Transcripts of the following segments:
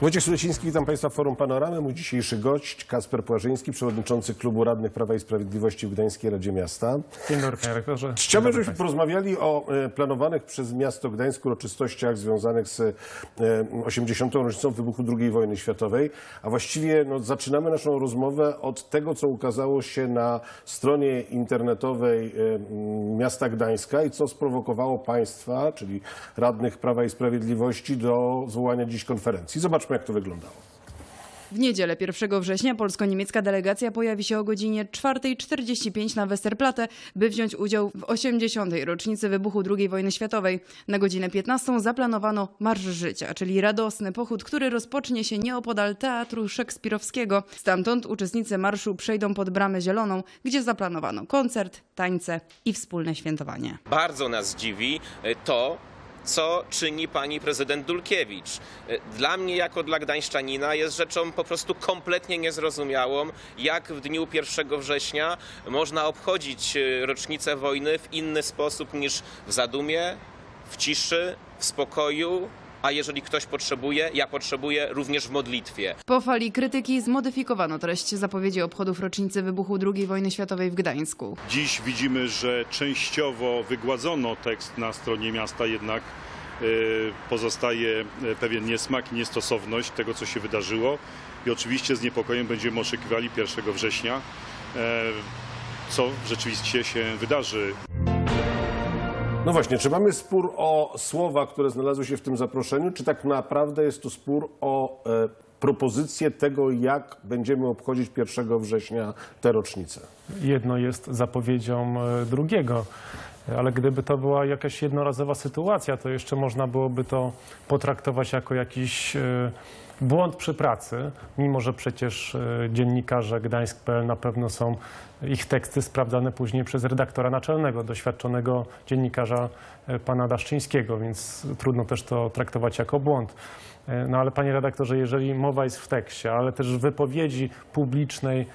Wojciech Suleciński, witam Państwa w Forum Panoramy. Mój dzisiejszy gość Kasper Płażyński, przewodniczący Klubu Radnych Prawa i Sprawiedliwości w Gdańskiej Radzie Miasta. Dzień dobry, panie rektorze. Chciałbym, żebyśmy porozmawiali o e, planowanych przez miasto Gdańsk uroczystościach związanych z e, 80. rocznicą wybuchu II wojny światowej, a właściwie no, zaczynamy naszą rozmowę od tego, co ukazało się na stronie internetowej e, miasta Gdańska i co sprowokowało państwa, czyli radnych Prawa i Sprawiedliwości do zwołania dziś konferencji. Zobaczmy, jak to wyglądało. W niedzielę 1 września polsko-niemiecka delegacja pojawi się o godzinie 4.45 na Westerplatte, by wziąć udział w 80. rocznicy wybuchu II wojny światowej. Na godzinę 15 zaplanowano Marsz Życia, czyli radosny pochód, który rozpocznie się nieopodal Teatru Szekspirowskiego. Stamtąd uczestnicy marszu przejdą pod Bramę Zieloną, gdzie zaplanowano koncert, tańce i wspólne świętowanie. Bardzo nas dziwi e, to, co czyni pani prezydent Dulkiewicz. E, Dla mnie, jako dla gdańszczanina, jest rzeczą po prostu kompletnie niezrozumiałą, jak w dniu 1 września można obchodzić e, rocznicę wojny w inny sposób niż w zadumie, w ciszy, w spokoju. A jeżeli ktoś potrzebuje, ja potrzebuję również w modlitwie. Po fali krytyki zmodyfikowano treść zapowiedzi obchodów rocznicy wybuchu II wojny światowej w Gdańsku. Dziś widzimy, że częściowo wygładzono tekst na stronie miasta, jednak e, pozostaje e, pewien niesmak i niestosowność tego, co się wydarzyło. I oczywiście z niepokojem będziemy oczekiwali 1 września, e, co rzeczywiście się wydarzy. No właśnie, czy mamy spór o słowa, które znalazły się w tym zaproszeniu, czy tak naprawdę jest to spór o e, propozycję tego, jak będziemy obchodzić 1 września tę rocznicę? Jedno jest zapowiedzią e, drugiego, ale gdyby to była jakaś jednorazowa sytuacja, to jeszcze można byłoby to potraktować jako jakiś e, błąd przy pracy, mimo że przecież e, dziennikarze Gdańsk.pl na pewno są ich teksty sprawdzane później przez redaktora naczelnego, doświadczonego dziennikarza e, pana Daszczyńskiego, więc trudno też to traktować jako błąd. E, No ale panie redaktorze, jeżeli mowa jest w tekście, ale też w wypowiedzi publicznej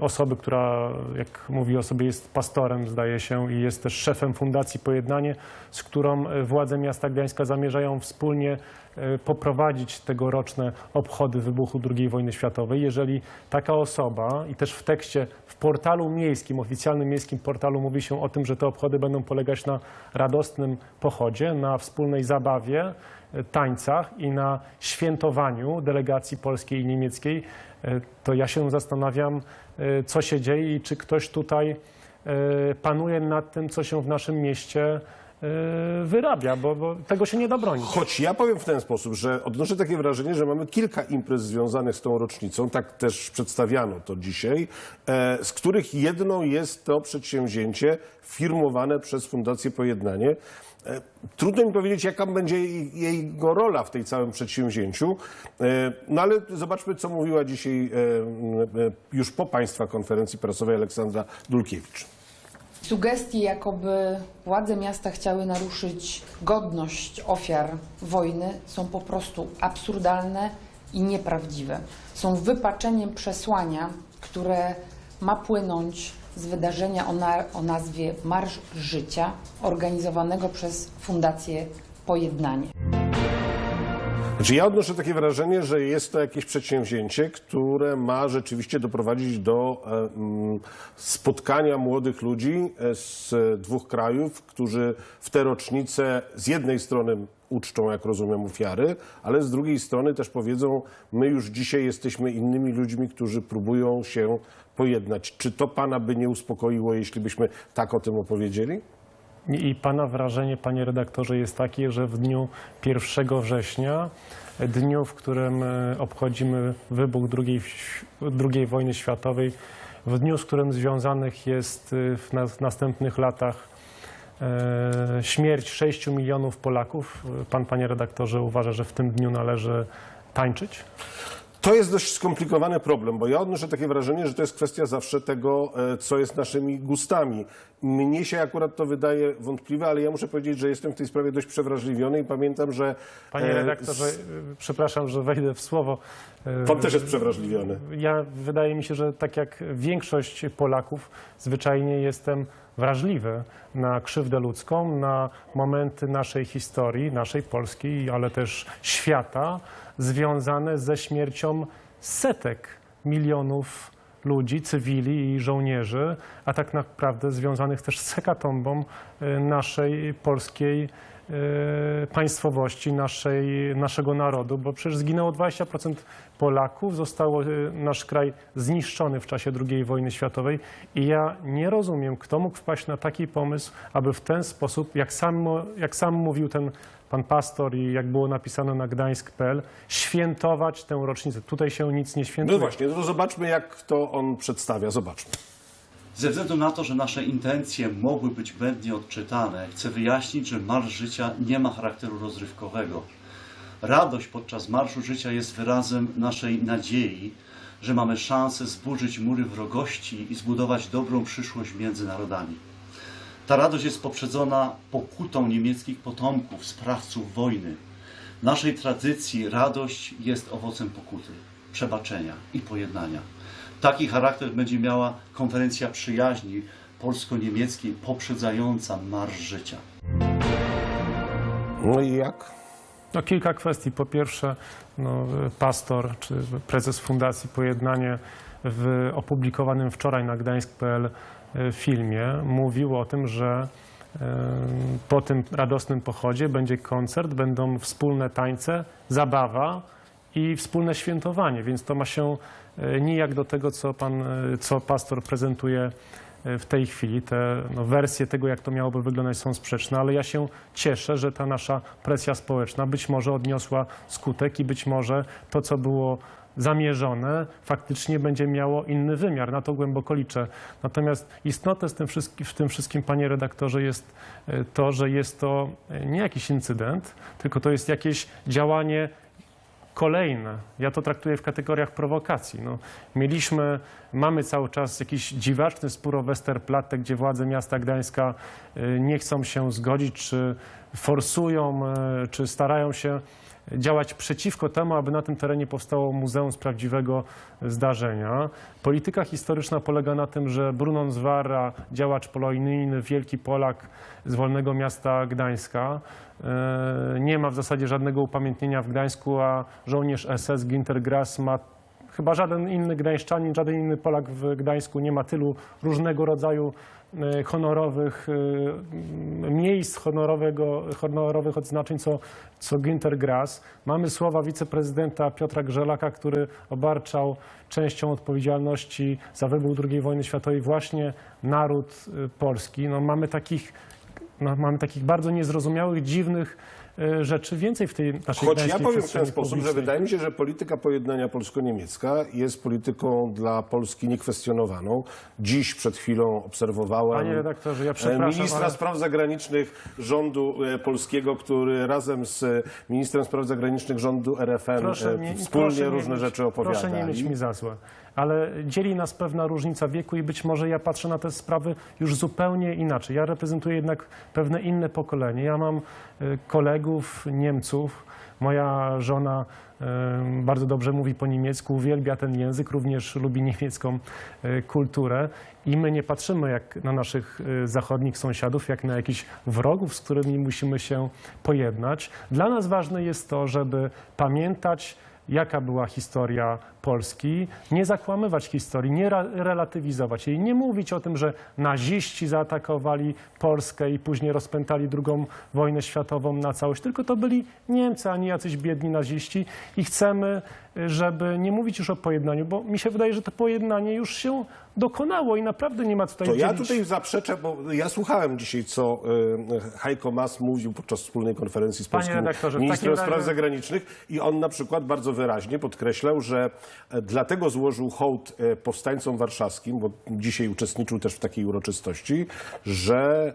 osoby, która, jak mówi o sobie, jest pastorem, zdaje się, i jest też szefem Fundacji Pojednanie, z którą e, władze miasta Gdańska zamierzają wspólnie e, poprowadzić tegoroczne obchody wybuchu II wojny światowej. Jeżeli taka osoba i też w tekście, w portalu miejskim, oficjalnym miejskim portalu mówi się o tym, że te obchody będą polegać na radosnym pochodzie, na wspólnej zabawie, e, tańcach i na świętowaniu delegacji polskiej i niemieckiej, e, to ja się zastanawiam, e, co się dzieje i czy ktoś tutaj e, panuje nad tym, co się w naszym mieście e, wyrabia, bo, bo tego się nie da bronić. Choć ja powiem w ten sposób, że odnoszę takie wrażenie, że mamy kilka imprez związanych z tą rocznicą, tak też przedstawiano to dzisiaj, e, z których jedną jest to przedsięwzięcie firmowane przez Fundację Pojednanie. E, Trudno mi powiedzieć, jaka będzie jego rola w tej całym przedsięwzięciu, E, no ale zobaczmy, co mówiła dzisiaj e, już po Państwa konferencji prasowej Aleksandra Dulkiewicz. Sugestie, jakoby władze miasta chciały naruszyć godność ofiar wojny, są po prostu absurdalne i nieprawdziwe. Są wypaczeniem przesłania, które ma płynąć z wydarzenia o, na, o nazwie Marsz Życia, organizowanego przez Fundację Pojednanie. Znaczy ja odnoszę takie wrażenie, że jest to jakieś przedsięwzięcie, które ma rzeczywiście doprowadzić do spotkania młodych ludzi e, z dwóch krajów, którzy w tę rocznicę z jednej strony uczczą, jak rozumiem, ofiary, ale z drugiej strony też powiedzą, my już dzisiaj jesteśmy innymi ludźmi, którzy próbują się pojednać. Czy to Pana by nie uspokoiło, jeśli byśmy tak o tym opowiedzieli? I Pana wrażenie, Panie redaktorze, jest takie, że w dniu 1 września, dniu, w którym e, obchodzimy wybuch II, II wojny światowej, w dniu, z którym związanych jest e, w nas- następnych latach e, śmierć 6 milionów Polaków, Pan, Panie redaktorze, uważa, że w tym dniu należy tańczyć? To jest dość skomplikowany problem, bo ja odnoszę takie wrażenie, że to jest kwestia zawsze tego, e, co jest naszymi gustami. Mnie się akurat to wydaje wątpliwe, ale ja muszę powiedzieć, że jestem w tej sprawie dość przewrażliwiony i pamiętam, że... Panie e, redaktorze, s- e, przepraszam, że wejdę w słowo. Pan też jest przewrażliwiony. Ja wydaje mi się, że tak jak większość Polaków, zwyczajnie jestem wrażliwy na krzywdę ludzką, na momenty naszej historii, naszej polskiej, ale też świata, związane ze śmiercią setek milionów ludzi, cywili i żołnierzy, a tak naprawdę związanych też z hekatombą y, naszej polskiej państwowości, naszej, naszego narodu, bo przecież zginęło 20% Polaków, zostało y, nasz kraj zniszczony w czasie II wojny światowej i ja nie rozumiem, kto mógł wpaść na taki pomysł, aby w ten sposób, jak sam, jak sam mówił ten pan pastor i jak było napisane na gdańsk.pl, świętować tę rocznicę. Tutaj się nic nie świętuje. No właśnie, no to zobaczmy, jak to on przedstawia. Zobaczmy. Ze względu na to, że nasze intencje mogły być błędnie odczytane, chcę wyjaśnić, że Marsz Życia nie ma charakteru rozrywkowego. Radość podczas Marszu Życia jest wyrazem naszej nadziei, że mamy szansę zburzyć mury wrogości i zbudować dobrą przyszłość między narodami. Ta radość jest poprzedzona pokutą niemieckich potomków, sprawców wojny. W naszej tradycji radość jest owocem pokuty, przebaczenia i pojednania. Taki charakter będzie miała konferencja przyjaźni polsko-niemieckiej poprzedzająca Marsz Życia. No i jak? No, kilka kwestii. Po pierwsze, no, pastor czy prezes Fundacji Pojednanie w opublikowanym wczoraj na gdańsk.pl e, filmie mówił o tym, że e, po tym radosnym pochodzie będzie koncert, będą wspólne tańce, zabawa i wspólne świętowanie, więc to ma się nijak do tego, co pan, e, co pastor prezentuje e, w tej chwili. Te no, wersje tego, jak to miałoby wyglądać, są sprzeczne, ale ja się cieszę, że ta nasza presja społeczna być może odniosła skutek i być może to, co było zamierzone, faktycznie będzie miało inny wymiar. Na to głęboko liczę. Natomiast istotne z tym wszystkim, w tym wszystkim, panie redaktorze, jest e, to, że jest to e, nie jakiś incydent, tylko to jest jakieś działanie kolejne. Ja to traktuję w kategoriach prowokacji. No, mieliśmy, mamy cały czas jakiś dziwaczny spór o Westerplatte, gdzie władze miasta Gdańska y, nie chcą się zgodzić, czy forsują, y, czy starają się działać przeciwko temu, aby na tym terenie powstało muzeum z prawdziwego zdarzenia. Polityka historyczna polega na tym, że Brunon Zwara, działacz polonijny, wielki Polak z wolnego miasta Gdańska, e, nie ma w zasadzie żadnego upamiętnienia w Gdańsku, a żołnierz SS Ginter Grass ma chyba żaden inny gdańszczanin, żaden inny Polak w Gdańsku nie ma tylu różnego rodzaju e, honorowych e, miejsc, honorowego, honorowych odznaczeń, co, co Günter Grass. Mamy słowa wiceprezydenta Piotra Grzelaka, który obarczał częścią odpowiedzialności za wybuch II wojny światowej właśnie naród e, polski. No, mamy takich no, mamy takich bardzo niezrozumiałych, dziwnych e, rzeczy więcej w tej naszej Choć ja powiem w ten przestrzeni sposób, że publicznej. wydaje mi się, że polityka pojednania polsko-niemiecka jest polityką dla Polski niekwestionowaną. Dziś przed chwilą obserwowałem Panie redaktorze, ja e, przepraszam, ministra ale- spraw zagranicznych rządu e, polskiego, który razem z e, ministrem spraw zagranicznych rządu RFN Proszę nie- wspólnie proszę nie różne mieć- rzeczy opowiadali. Proszę nie mieć mi za złe, ale dzieli nas pewna różnica wieku i być może ja patrzę na te sprawy już zupełnie inaczej. Ja reprezentuję jednak pewne inne pokolenie. Ja mam y, kolegów Niemców, moja żona y, bardzo dobrze mówi po niemiecku, uwielbia ten język, również lubi niemiecką y, kulturę i my nie patrzymy jak na naszych zachodnich sąsiadów, jak na jakichś wrogów, z którymi musimy się pojednać. Dla nas ważne jest to, żeby pamiętać, jaka była historia Polski, nie zakłamywać historii, nie relatywizować jej, nie mówić o tym, że naziści zaatakowali Polskę i później rozpętali drugą wojnę światową na całość, tylko to byli Niemcy, a nie jacyś biedni naziści i chcemy, żeby nie mówić już o pojednaniu, bo mi się wydaje, że to pojednanie już się dokonało i naprawdę nie ma tutaj To ja dzielić- tutaj zaprzeczę, bo ja słuchałem dzisiaj, co e, Heiko Maas mówił podczas wspólnej konferencji z Panie polskim redaktorze, w ministrem takim spraw razie- zagranicznych i on na przykład bardzo wyraźnie podkreślał, że e, dlatego złożył hołd e, powstańcom warszawskim, bo dzisiaj uczestniczył też w takiej uroczystości, że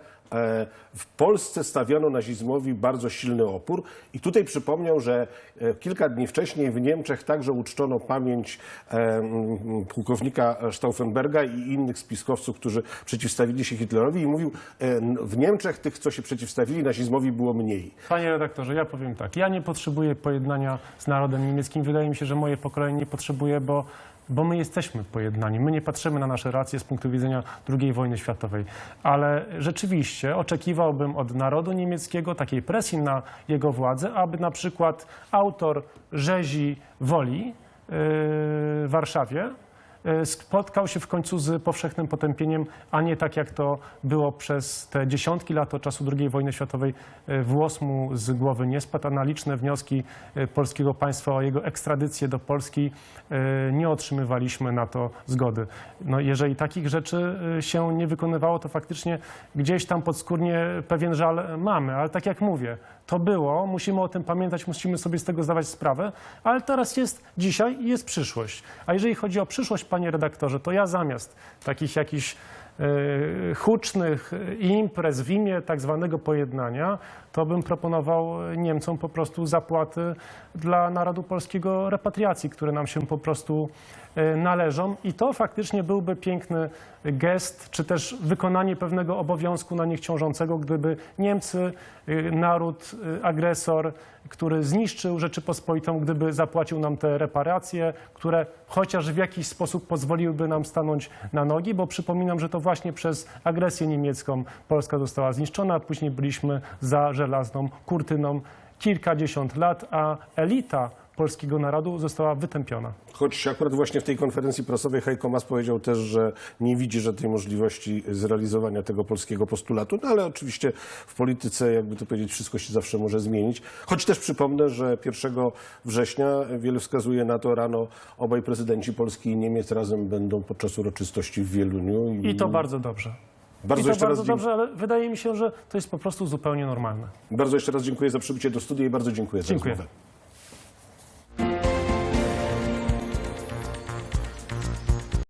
w Polsce stawiono nazizmowi bardzo silny opór i tutaj przypomniał, że e, kilka dni wcześniej w Niemczech także uczczono pamięć e, pułkownika Stauffenberga i innych spiskowców, którzy przeciwstawili się Hitlerowi i mówił, e, w Niemczech tych, co się przeciwstawili nazizmowi było mniej. Panie redaktorze, ja powiem tak. Ja nie potrzebuję pojednania z narodem niemieckim. Wydaje mi się, że moje pokolenie nie potrzebuje, bo bo my jesteśmy pojednani. My nie patrzymy na nasze racje z punktu widzenia II wojny światowej. Ale rzeczywiście oczekiwałbym od narodu niemieckiego takiej presji na jego władzę, aby na przykład autor rzezi woli yy, w Warszawie spotkał się w końcu z powszechnym potępieniem, a nie tak jak to było przez te dziesiątki lat od czasu II wojny światowej. e, Włos mu z głowy nie spadł, a na liczne wnioski e, polskiego państwa o jego ekstradycję do Polski e, nie otrzymywaliśmy na to zgody. No, jeżeli takich rzeczy e, się nie wykonywało, to faktycznie gdzieś tam podskórnie pewien żal mamy, ale tak jak mówię, to było, musimy o tym pamiętać, musimy sobie z tego zdawać sprawę, ale teraz jest dzisiaj i jest przyszłość. A jeżeli chodzi o przyszłość, panie redaktorze, to ja zamiast takich jakichś hucznych imprez w imię tak zwanego pojednania, to bym proponował Niemcom po prostu zapłaty dla narodu polskiego repatriacji, które nam się po prostu e, należą. I to faktycznie byłby piękny gest, czy też wykonanie pewnego obowiązku na nich ciążącego, gdyby Niemcy, y, naród, agresor, który zniszczył Rzeczypospolitą, gdyby zapłacił nam te reparacje, które chociaż w jakiś sposób pozwoliłyby nam stanąć na nogi, bo przypominam, że to właśnie przez agresję niemiecką. Polska została zniszczona, a później byliśmy za żelazną kurtyną. Kilkadziesiąt lat, a elita polskiego narodu została wytępiona. Choć akurat właśnie w tej konferencji prasowej Heiko Maas powiedział też, że nie widzi żadnej możliwości zrealizowania tego polskiego postulatu, no ale oczywiście w polityce, jakby to powiedzieć, wszystko się zawsze może zmienić. Choć też przypomnę, że 1 września wiele wskazuje na to rano obaj prezydenci Polski i Niemiec razem będą podczas uroczystości w Wieluniu. I to bardzo dobrze. bardzo I to jeszcze bardzo raz dobrze, ale wydaje mi się, że to jest po prostu zupełnie normalne. Bardzo jeszcze raz dziękuję za przybycie do studia i bardzo dziękuję za Dziękuję. rozmowę.